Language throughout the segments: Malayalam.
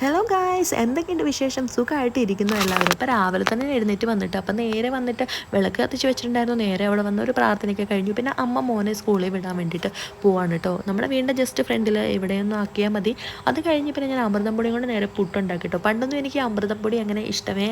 ഹലോ ഗായ്സ് എന്തൊക്കെയുണ്ട് വിശേഷം? സുഖമായിട്ട് ഇരിക്കുന്നു എല്ലാവരും. ഇപ്പോൾ രാവിലെ തന്നെ എഴുന്നേറ്റ് വന്നിട്ട് അപ്പം നേരെ വന്നിട്ട് വിളക്ക് കത്തിച്ച് വെച്ചിട്ടുണ്ടായിരുന്നു. നേരെ അവിടെ വന്ന ഒരു പ്രാർത്ഥനയൊക്കെ കഴിഞ്ഞു. പിന്നെ അമ്മ മോനെ സ്കൂളിൽ വിടാൻ വേണ്ടിയിട്ട് പോവാണ് കേട്ടോ. നമ്മുടെ വീടിന്റെ ജസ്റ്റ് ഫ്രണ്ടിൽ എവിടെയൊന്നും ആക്കിയാൽ മതി. അത് കഴിഞ്ഞ് പിന്നെ ഞാൻ അമൃതം കൊണ്ട് നേരെ പുട്ടുണ്ടാക്കി കേട്ടോ. പണ്ടൊന്നും എനിക്ക് അമൃതം പൊടി അങ്ങനെ ഇഷ്ടമേ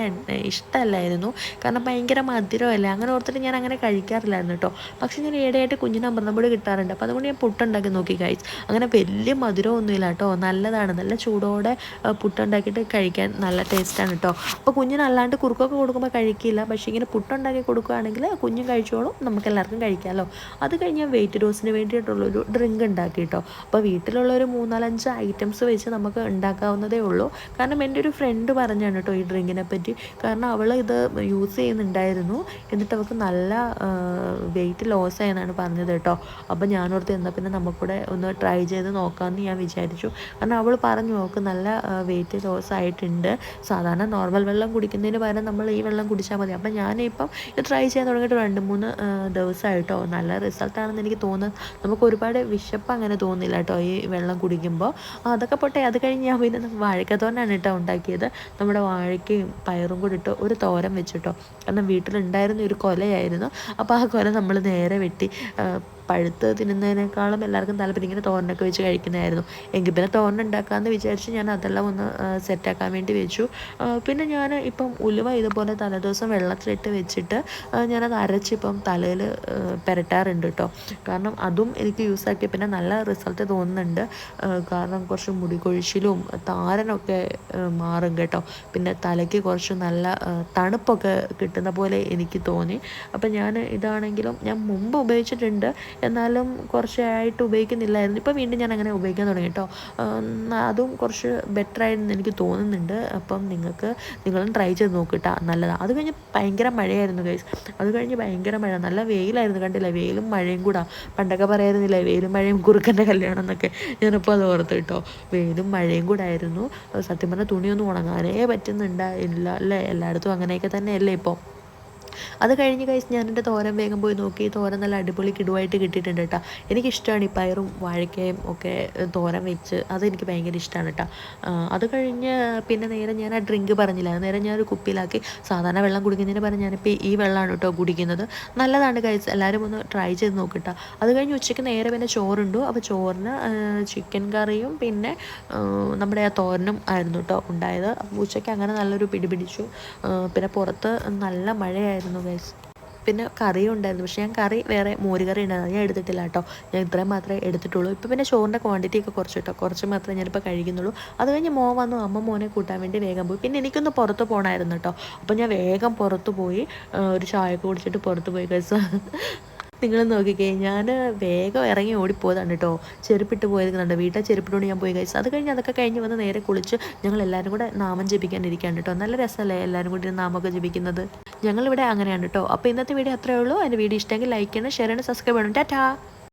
ഇഷ്ടമല്ലായിരുന്നു. കാരണം ഭയങ്കര മധുരമല്ലേ? അങ്ങനെ ഓർത്തിട്ട് ഞാൻ അങ്ങനെ കഴിക്കാറില്ലായിരുന്നു കേട്ടോ. പക്ഷേ ഞാൻ ഈടെയായിട്ട് കുഞ്ഞിന് അമൃതം പൊടി കിട്ടാറുണ്ട്. അപ്പോൾ അതുകൊണ്ട് ഞാൻ പുട്ടുണ്ടാക്കി നോക്കി കഴിച്ചു അങ്ങനെ വലിയ മധുരമൊന്നുമില്ല കേട്ടോ. നല്ലതാണ്. നല്ല ചൂടോടെ പുട്ടുണ്ടാക്കിയിട്ട് കഴിക്കാൻ നല്ല ടേസ്റ്റാണ് കേട്ടോ അപ്പോൾ കുഞ്ഞിന് അല്ലാണ്ട് കുറുക്കൊക്കെ കൊടുക്കുമ്പോൾ കഴിക്കില്ല. പക്ഷേ ഇങ്ങനെ പുട്ടുണ്ടാക്കി കൊടുക്കുകയാണെങ്കിൽ കുഞ്ഞും കഴിച്ചോളും നമുക്ക് എല്ലാവർക്കും കഴിക്കാമല്ലോ അത് കഴിഞ്ഞ് വെയിറ്റ് ലോസിന് വേണ്ടിയിട്ടുള്ളൊരു ഡ്രിങ്ക് ഉണ്ടാക്കി കേട്ടോ അപ്പോൾ വീട്ടിലുള്ള ഒരു മൂന്നാലഞ്ച് ഐറ്റംസ് വെച്ച് നമുക്ക് ഉണ്ടാക്കാവുന്നതേ ഉള്ളൂ. കാരണം എന്റെ ഒരു ഫ്രണ്ട് പറഞ്ഞാണ് കേട്ടോ ഈ ഡ്രിങ്കിനെ പറ്റി. കാരണം അവൾ ഇത് യൂസ് ചെയ്യുന്നുണ്ടായിരുന്നു. എന്നിട്ട് അവൾക്ക് നല്ല വെയിറ്റ് ലോസ് ആയെന്നാണ് പറഞ്ഞത് കേട്ടോ അപ്പോൾ ഞാനോർത്ത് എന്നാൽ പിന്നെ നമുക്കൂടെ ഒന്ന് ട്രൈ ചെയ്ത് നോക്കാമെന്ന് ഞാൻ വിചാരിച്ചു. കാരണം അവൾ പറഞ്ഞു അവൾക്ക് നല്ല വെയിറ്റ് ലോസ് ആയിട്ടുണ്ട്. സാധാരണ നോർമൽ വെള്ളം കുടിക്കുന്നതിന് പകരം നമ്മൾ ഈ വെള്ളം കുടിച്ചാൽ മതി. അപ്പം ഞാനിപ്പം ഇത് ട്രൈ ചെയ്യാൻ തുടങ്ങിയിട്ട് രണ്ട് മൂന്ന് ദിവസമായിട്ടോ. നല്ല റിസൾട്ടാണെന്ന് എനിക്ക് തോന്നുന്നത് നമുക്ക് ഒരുപാട് വിശപ്പ് അങ്ങനെ തോന്നില്ല കേട്ടോ ഈ വെള്ളം കുടിക്കുമ്പോൾ. അതൊക്കെ പോട്ടെ. അത് കഴിഞ്ഞ് ഞാൻ പിന്നെ വാഴക്കത്തോരനാണ് കേട്ടോ ഉണ്ടാക്കിയത്. നമ്മുടെ വാഴയ്ക്കയും പയറും കൂടി ഇട്ട് ഒരു തോരൻ വെച്ചിട്ടോ. കാരണം വീട്ടിലുണ്ടായിരുന്ന ഒരു കൊലയായിരുന്നു. അപ്പോൾ ആ കൊല നമ്മൾ നേരെ വെട്ടി പഴുത്ത് തിന്നുന്നതിനേക്കാളും എല്ലാവർക്കും താല്പര്യം ഇങ്ങനെ തോരനൊക്കെ വെച്ച് കഴിക്കുന്നതായിരുന്നു. എങ്കിൽ പിന്നെ തോരൻ ഉണ്ടാക്കാമെന്ന് വിചാരിച്ച് ഞാൻ അതെല്ലാം ഒന്ന് സെറ്റാക്കാൻ വേണ്ടി വെച്ചു. പിന്നെ ഞാൻ ഇപ്പം ഉലുവ ഇതുപോലെ തലേദിവസം വെള്ളത്തിലിട്ട് വെച്ചിട്ട് ഞാനത് അരച്ചിപ്പം തലയിൽ പുരട്ടാറുണ്ട് കേട്ടോ കാരണം അതും എനിക്ക് യൂസ് പിന്നെ നല്ല റിസൾട്ട് തോന്നുന്നുണ്ട്. കാരണം കുറച്ച് മുടി കൊഴിച്ചിലും താരനൊക്കെ മാറും കേട്ടോ. പിന്നെ തലയ്ക്ക് കുറച്ച് നല്ല തണുപ്പൊക്കെ കിട്ടുന്ന പോലെ എനിക്ക് തോന്നി. അപ്പം ഞാൻ ഇതാണെങ്കിലും ഞാൻ മുമ്പ് ഉപയോഗിച്ചിട്ടുണ്ട്. എന്നാലും കുറച്ചായിട്ട് ഉപയോഗിക്കുന്നില്ലായിരുന്നു. ഇപ്പോൾ വീണ്ടും ഞാൻ അങ്ങനെ ഉപയോഗിക്കാൻ തുടങ്ങി കേട്ടോ അതും കുറച്ച് ബെറ്റർ ആയിരുന്നു എനിക്ക് തോന്നുന്നുണ്ട്. അപ്പം നിങ്ങൾക്ക് നിങ്ങളും ട്രൈ ചെയ്ത് നോക്കിട്ടാ നല്ലതാണ് അത് കഴിഞ്ഞ് ഭയങ്കര മഴയായിരുന്നു ഗൈസ് അത് കഴിഞ്ഞ് ഭയങ്കര മഴ. നല്ല വെയിലായിരുന്നു കണ്ടില്ല? വെയിലും മഴയും കൂടാ. പണ്ടൊക്കെ പറയായിരുന്നില്ല? വെയിലും മഴയും കുറുക്കന്റെ കല്യാണം എന്നൊക്കെ. ഞാനിപ്പോൾ അത് ഓർത്ത് കേട്ടോ വെയിലും മഴയും കൂടെ ആയിരുന്നു. സത്യം പറഞ്ഞാൽ തുണിയൊന്നും ഉണങ്ങാനേ പറ്റുന്നുണ്ടായില്ല. അല്ലേ? എല്ലായിടത്തും അങ്ങനെയൊക്കെ തന്നെയല്ലേ ഇപ്പോൾ അത് കഴിഞ്ഞ് കഴിച്ച് ഞാൻ എന്റെ തോരൻ വേഗം പോയി നോക്കി. തോരൻ നല്ല അടിപൊളി കിടുവായിട്ട് കിട്ടിയിട്ടുണ്ട് കേട്ടോ. എനിക്കിഷ്ടമാണ് ഈ പയറും വാഴക്കയും ഒക്കെ തോരൻ വെച്ച്. അതെനിക്ക് ഭയങ്കര ഇഷ്ടമാണ് കേട്ടോ. അത് കഴിഞ്ഞ് പിന്നെ നേരെ ഞാൻ ആ ഡ്രിങ്ക് പറഞ്ഞില്ല? നേരെ ഞാൻ ഒരു കുപ്പിയിലാക്കി. സാധാരണ വെള്ളം കുടിക്കുന്നതിന് പറഞ്ഞ് ഞാനിപ്പോൾ ഈ വെള്ളമാണ് കേട്ടോ കുടിക്കുന്നത്. നല്ലതാണ് കഴിച്ച് എല്ലാവരും ഒന്ന് ട്രൈ ചെയ്ത് നോക്കിട്ടോ അത് കഴിഞ്ഞ് ഉച്ചയ്ക്ക് നേരെ പിന്നെ ചോറുണ്ടു. അപ്പോൾ ചോറിന് ചിക്കൻ കറിയും പിന്നെ നമ്മുടെ ആ തോരനും ആയിരുന്നു കേട്ടോ ഉണ്ടായത്. ഉച്ചയ്ക്ക് അങ്ങനെ നല്ലൊരു പിടി പിടിച്ചു. പിന്നെ പുറത്ത് നല്ല മഴയായിരുന്നു. ഉണ്ടായിരുന്നു ഗൈസ് പിന്നെ കറിയും ഉണ്ടായിരുന്നു. പക്ഷേ ഞാൻ കറി വേറെ മോര് കറി ഉണ്ടായിരുന്നു ഞാൻ എടുത്തിട്ടില്ല കേട്ടോ. ഞാൻ ഇത്രയും മാത്രമേ എടുത്തിട്ടുള്ളൂ. ഇപ്പോൾ പിന്നെ ചോറിന്റെ ക്വാണ്ടിറ്റി ഒക്കെ കുറച്ച് കേട്ടോ. കുറച്ച് മാത്രമേ ഞാനിപ്പോൾ കഴിക്കുന്നുള്ളൂ. അത് കഴിഞ്ഞ് മോൻ വന്നു. അമ്മ മോനെ കൂട്ടാൻ വേണ്ടി വേഗം പോയി. പിന്നെ എനിക്കൊന്ന് പുറത്ത് പോകണമായിരുന്നു കേട്ടോ. അപ്പോൾ ഞാൻ വേഗം പുറത്ത് പോയി ഒരു ചായ കുടിച്ചിട്ട് പുറത്ത് പോയി ഗൈസ് നിങ്ങൾ നോക്കിക്കേ ഞാൻ വേഗം ഇറങ്ങി ഓടിപ്പോയതാണ് കേട്ടോ. ചെരുപ്പിട്ട് പോയത് കണ്ടോ വീട്ടിൽ ചെരുപ്പിട്ടുകൊണ്ട് ഞാൻ പോയി കഴിച്ചു അത് കഴിഞ്ഞ് അതൊക്കെ കഴിഞ്ഞ് വന്ന് നേരെ കുളിച്ച് ഞങ്ങൾ എല്ലാവരും കൂടെ നാമം ജപിക്കാനിരിക്കുകയാണ് കേട്ടോ. നല്ല രസമല്ലേ എല്ലാവരും കൂടി നാമൊക്കെ ജപിക്കുന്നത്? ഞങ്ങളിവിടെ അങ്ങനെയാണ് കേട്ടോ അപ്പോൾ ഇന്നത്തെ വീഡിയോ അത്രയേ ഉള്ളൂ. എന്റെ വീഡിയോ ഇഷ്ടമെങ്കിൽ ലൈക്ക് ചെയ്യണം ഷെയർ ചെയ്യണം സബ്സ്ക്രൈബ് ചെയ്യണം. ടാറ്റാ.